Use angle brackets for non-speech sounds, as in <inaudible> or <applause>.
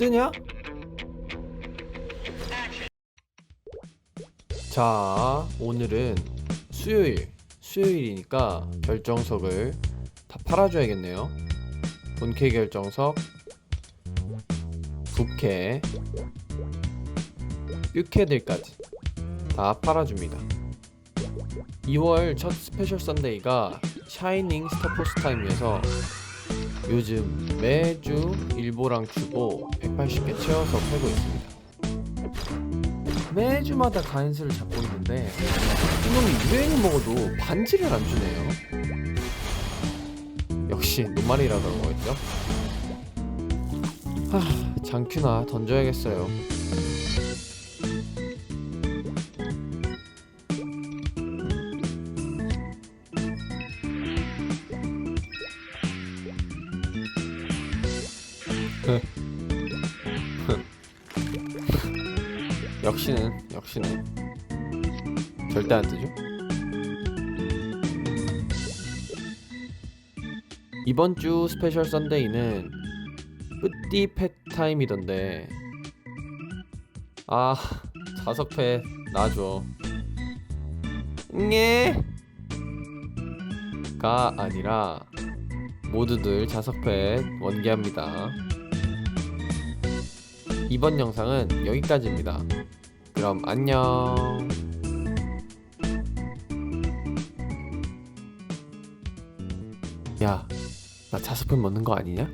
뜨냐? 자, 오늘은 수요일. 수요일이니까 결정석을 다 팔아줘야겠네요. 본캐 결정석, 부캐, 뷰캐들까지 다 팔아줍니다. 2월 첫 스페셜 썬데이가 샤이닝 스타포스 타임이어서 요즘 매주 일보랑 주보 180개 채워서 팔고 있습니다. 매주마다 가인스를 잡고 있는데 이놈이 유행을 먹어도 반지를 안 주네요. 역시 노말이라 그런 거겠죠? 하, 장큐나 던져야겠어요. <laughs> 역시는 역시는. 절대 안 뜨죠. 이번 주 스페셜 썬데이는 뿌띠 펫 타임이던데. 아 자석 펫 놔줘. 응애 가 아니라 모두들 자석 펫 원개합니다 이번 영상은 여기까지입니다 그럼 안녕 야나펫 먹는 거 아니냐?